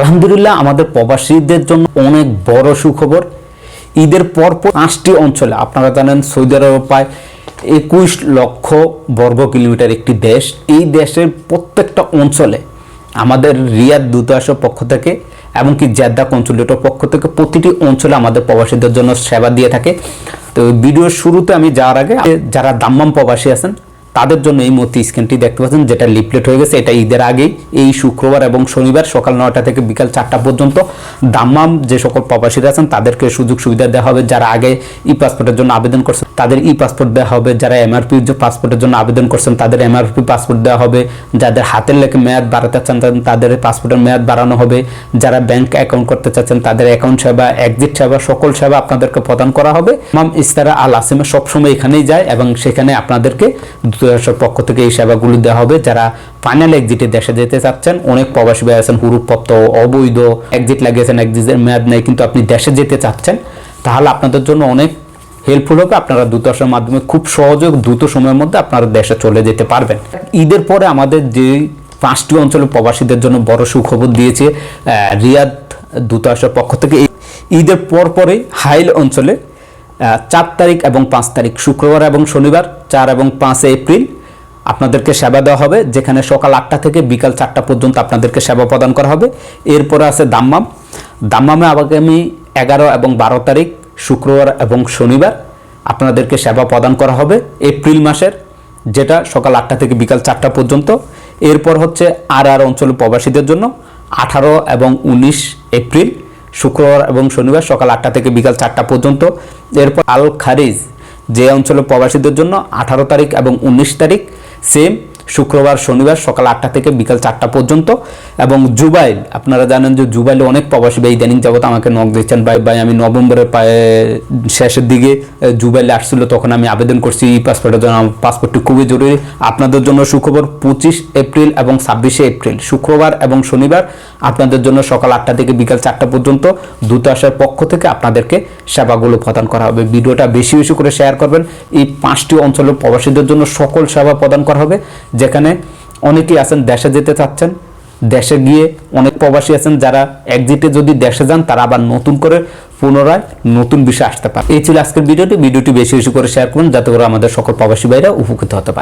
আলহামদুলিল্লাহ, আমাদের প্রবাসীদের জন্য অনেক বড় সুখবর। ঈদের পর পর পাঁচটি অঞ্চলে, আপনারা জানেন সৌদি আরব প্রায় একুশ লক্ষ বর্গ কিলোমিটার একটি দেশ। এই দেশের প্রত্যেকটা অঞ্চলে আমাদের রিয়াদ দূতাবাসের পক্ষ থেকে এমনকি জেদ্দা কনসুলেটর পক্ষ থেকে প্রতিটি অঞ্চলে আমাদের প্রবাসীদের জন্য সেবা দিয়ে থাকে। তো ভিডিওর শুরুতে আমি যাওয়ার আগে, যারা দাম্মাম প্রবাসী আছেন তাদের জন্য এই মুহূর্তে স্ক্রিনটি দেখতে পাচ্ছেন, যেটা লিফলেট হয়ে গেছে, এটা ঈদের আগেই, এই শুক্রবার এবং শনিবার সকাল নয়টা থেকে বিকাল চারটা পর্যন্ত দাম্মাম যে সকল প্রবাসীরা আছেন, তাদেরকে সুযোগ সুবিধা দেওয়া হবে। যারা আগে ই পাসপোর্টের জন্য আবেদন করছেন, তাদের ই পাসপোর্ট দেওয়া হবে। যারা এমআরপি পাসপোর্টের জন্য আবেদন করছেন, তাদের এমআরপি পাসপোর্ট দেওয়া হবে। যাদের হাতের লেখে মেয়াদ বাড়াতে চান, তাদের পাসপোর্টের মেয়াদ বাড়ানো হবে। যারা ব্যাংক অ্যাকাউন্ট করতে চাচ্ছেন, তাদের অ্যাকাউন্ট সেবা এক্সিট সেবা, সকল সেবা আপনাদেরকে প্রদান করা হবে। মাম ইস্তারা আল আসিমে সবসময় এখানেই যায় এবং সেখানে আপনাদেরকে পক্ষ থেকে এই সেবাগুলি দেওয়া হবে। যারা ফাইনাল এক্সিটে দেশে যেতে চাচ্ছেন, অনেক প্রবাসী ভাই আছেন হুরুপ্রাপ্ত অবৈধ এক্সিট লাগিয়েছেন এক্সিটের মেয়াদ নেই, কিন্তু আপনি দেশে যেতে চাচ্ছেন, তাহলে আপনাদের জন্য অনেক হেল্পফুল হবে। আপনারা দূতাবাসের মাধ্যমে খুব সহজে দ্রুত সময়ের মধ্যে আপনারা দেশে চলে যেতে পারবেন। ঈদের পরে আমাদের যে পাঁচটি অঞ্চলে প্রবাসীদের জন্য বড় সুখবর দিয়েছে রিয়াদ দূতাবাসের পক্ষ থেকে। ঈদের পর পরে হাইল অঞ্চলে চার তারিখ এবং পাঁচ তারিখ, শুক্রবার এবং শনিবার, চার এবং পাঁচে এপ্রিল। আপনাদেরকে সেবা দেওয়া হবে, যেখানে সকাল আটটা থেকে বিকাল চারটা পর্যন্ত আপনাদেরকে সেবা প্রদান করা হবে। এরপরে আছে দাম্মাম। দাম্মামে আগামী এগারো এবং বারো তারিখ, শুক্রবার এবং শনিবার আপনাদেরকে সেবা প্রদান করা হবে, এপ্রিল মাসের, যেটা সকাল আটটা থেকে বিকাল চারটা পর্যন্ত। এরপর হচ্ছে আর আর অঞ্চলের প্রবাসীদের জন্য আঠারো এবং উনিশ এপ্রিল। শুক্রবার এবং শনিবার সকাল আটটা থেকে বিকাল চারটা পর্যন্ত। এরপর আল খারিজ যে অঞ্চলের প্রবাসীদের জন্য আঠারো তারিখ এবং উনিশ তারিখ সেম শুক্রবার, শনিবার সকাল আটটা থেকে বিকাল চারটা পর্যন্ত। এবং জুবাইল, আপনারা জানেন যে জুবাইলে অনেক প্রবাসী ভাই ইদানিং যাবত আমাকে নক দিচ্ছেন, ভাই ভাই, আমি নভেম্বরের শেষের দিকে জুবাইলে আসছিল, তখন আমি আবেদন করছি ই পাসপোর্টের জন্য আমার পাসপোর্টটি খুবই জরুরি। আপনাদের জন্য সুখবর পঁচিশ এপ্রিল এবং ছাব্বিশে এপ্রিল। শুক্রবার এবং শনিবার আপনাদের জন্য সকাল আটটা থেকে বিকাল চারটা পর্যন্ত দূতাবাসের পক্ষ থেকে আপনাদেরকে সেবাগুলো প্রদান করা হবে। ভিডিওটা বেশি বেশি করে শেয়ার করবেন। এই পাঁচটি অঞ্চলের প্রবাসীদের জন্য সকল সেবা প্রদান করা হবে। যেখানে অনেকেই আছেন, দেশে যেতে চাচ্ছেন, দেশে গিয়ে অনেক প্রবাসী আছেন যারা একজিটে যদি দেশে যান, তারা আবার নতুন করে পুনরায় নতুন বিষয় আসতে পারে। এই ছিল আজকের ভিডিওটি। ভিডিওটি বেশি বেশি করে শেয়ার করুন, যাতে করে আমাদের সকল প্রবাসী ভাইরা উপকৃত হতে পারে।